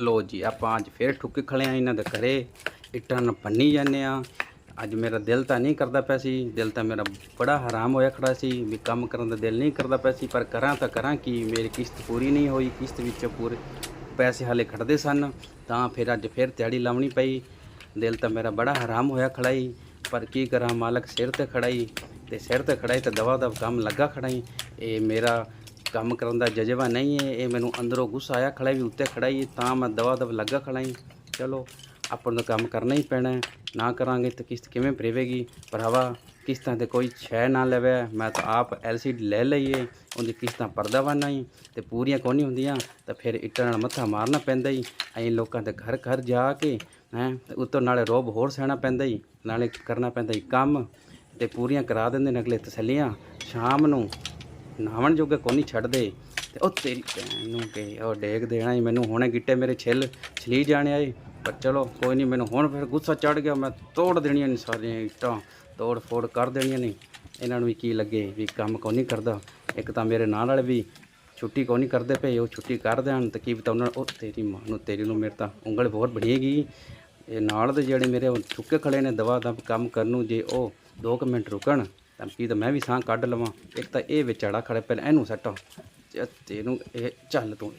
ਲੋ ਜੀ, ਆਪਾਂ ਅੱਜ ਫੇਰ ਠੁੱਕੇ ਖਲੇ ਆ ਇਹਨਾਂ ਦੇ ਘਰੇ। ਇੱਟਾਂ ਨਾਲ ਪੰਨੀ ਜਾਂਦੇ ਆ। ਅੱਜ ਮੇਰਾ ਦਿਲ ਤਾਂ ਨਹੀਂ ਕਰਦਾ ਪਿਆ ਸੀ। ਦਿਲ ਤਾਂ ਮੇਰਾ ਬੜਾ ਹਰਾਮ ਹੋਇਆ ਖੜਾ ਸੀ ਵੀ ਕੰਮ ਕਰਨ ਦਾ ਦਿਲ ਨਹੀਂ ਕਰਦਾ ਪਿਆ ਸੀ। ਪਰ ਕਰਾਂ ਤਾਂ ਕਰਾਂ ਕੀ ਮੇਰੀ ਕਿਸ਼ਤ ਪੂਰੀ ਨਹੀਂ ਹੋਈ। ਕਿਸ਼ਤ ਵਿੱਚੋਂ ਪੂਰੇ ਪੈਸੇ ਹਾਲੇ ਖੜਦੇ ਸਨ। ਤਾਂ ਫਿਰ ਅੱਜ ਫਿਰ ਦਿਹਾੜੀ ਲਾਉਣੀ ਪਈ। ਦਿਲ ਤਾਂ ਮੇਰਾ ਬੜਾ ਹਰਾਮ ਹੋਇਆ ਖੜਾਈ ਪਰ ਕੀ ਕਰਾਂ, ਮਾਲਕ ਸਿਰ ਤੇ ਖੜਾਈ। ਤੇ ਸਿਰ ਤੇ ਖੜਾਈ ਤਾਂ ਦਵਾ ਦਵ ਕੰਮ ਲੱਗਾ ਖੜਾਈ। ਇਹ ਮੇਰਾ ਕੰਮ ਕਰਨ ਦਾ ਜਜ਼ਬਾ ਨਹੀਂ ਹੈ, ਇਹ ਮੈਨੂੰ ਅੰਦਰੋਂ ਗੁੱਸਾ ਆਇਆ ਖੜਾ ਵੀ ਉੱਤੇ ਖੜਾਈ ਤਾਂ ਮੈਂ ਦਵਾ ਦਵ ਲੱਗਾ ਖੜਾਈ ਚਲੋ, ਆਪਾਂ ਨੂੰ ਕੰਮ ਕਰਨਾ ਹੀ ਪੈਣਾ ਹੈ, ਨਾ ਕਰਾਂਗੇ ਤਾਂ ਕਿਸ਼ਤ ਕਿਵੇਂ ਭਰੇਵੇਗੀ? ਭਰਾਵਾ, ਕਿਸ਼ਤਾਂ ਤੇ ਕੋਈ ਛੈ ਨਾ ਲਵੇ, ਮੈਂ ਤਾਂ ਆਪ ਐਲਸੀਡੀ ਲੈ ਲਈਏ, ਉਹਦੀ ਕਿਸ਼ਤਾਂ ਪਰਦਾ ਵਾ ਨਹੀਂ ਤੇ ਪੂਰੀਆਂ ਕੋਈ ਨਹੀਂ ਹੁੰਦੀਆਂ, ਤਾਂ ਫਿਰ ਇੱਟਾਂ ਨਾਲ ਮੱਥਾ ਮਾਰਨਾ ਪੈਂਦਾ ਹੀ, ਐਂ ਲੋਕਾਂ ਦੇ ਘਰ ਘਰ ਜਾ ਕੇ, ਹੈ ਉਤੋਂ ਨਾਲੇ ਰੋਬ ਹੋਰ ਸਹਿਣਾ ਪੈਂਦਾ ਹੀ, ਨਾਲੇ ਕਰਨਾ ਪੈਂਦਾ ਹੀ ਕੰਮ, ਤੇ ਪੂਰੀਆਂ ਕਰਾ ਦਿੰਦੇ ਨੇ ਅਗਲੇ ਤਸੱਲੀਆਂ, ਸ਼ਾਮ ਨੂੰ ਨਾਵਣ ਜੋਗੇ ਕੋਈ ਨਹੀਂ ਛੱਡਦੇ। ਤੇ ਉਹ ਤੇਰੀ ਭੈਣ ਨੂੰ ਕਿ ਉਹ ਡੇਗ ਦੇਣਾ ਹੀ ਮੈਨੂੰ ਹੁਣੇ ਗਿੱਟੇ ਮੇਰੇ ਛਿੱਲ, ਛਲੀ ਜਾਣੇ ਆਏ ਪਰ ਚਲੋ ਕੋਈ ਨਹੀਂ, ਮੈਨੂੰ ਹੁਣ ਫਿਰ ਗੁੱਸਾ ਚੜ ਗਿਆ, ਮੈਂ ਤੋੜ ਦੇਣੀਆਂ ਨੇ ਸਾਰੀਆਂ ਇੱਟਾਂ, ਤੋੜ ਫੋੜ ਕਰ ਦੇਣੀਆਂ ਨੇ। ਇਹਨਾਂ ਨੂੰ ਵੀ ਕੀ ਲੱਗੇ ਵੀ ਕੰਮ ਕੋਈ ਨਹੀਂ ਕਰਦਾ। ਇੱਕ ਤਾਂ ਮੇਰੇ ਨਾਲ ਵਾਲੇ ਵੀ ਛੁੱਟੀ ਕੋਈ ਨਹੀਂ ਕਰਦੇ ਪਏ, ਉਹ ਛੁੱਟੀ ਕਰ ਦੇਣ, ਤੇ ਕੀ ਪਤਾ ਉਹਨਾਂ ਉਹ ਤੇਰੀ ਮਾਂ ਨੂੰ, ਤੇਰੀ ਨੂੰ ਮੇਰੇ ਤਾਂ ਉਂਗਲ ਬਹੁਤ ਬੜੀਏਗੀ ਇਹ ਨਾਲ ਦੇ ਜਿਹੜੇ ਮੇਰੇ ਉਹ ਚੁੱਕੇ ਖੜੇ ਨੇ, ਦਵਾ ਦਵ ਕੰਮ ਕਰਨ ਨੂੰ, ਜੇ ਉਹ 2 ਮਿੰਟ ਰੁਕਣ ਤਾਂ ਕੀ ਤਾਂ ਮੈਂ ਵੀ ਸਾਹ ਕੱਢ ਲਵਾਂ। ਇੱਕ ਤਾਂ ਇਹ ਵਿਚਾੜਾ ਖੜੇ ਪਹਿਲਾਂ ਇਹਨੂੰ ਸੱਟੋ ਇਹਨੂੰ ਇਹ ਚੱਲ ਤੂੰ।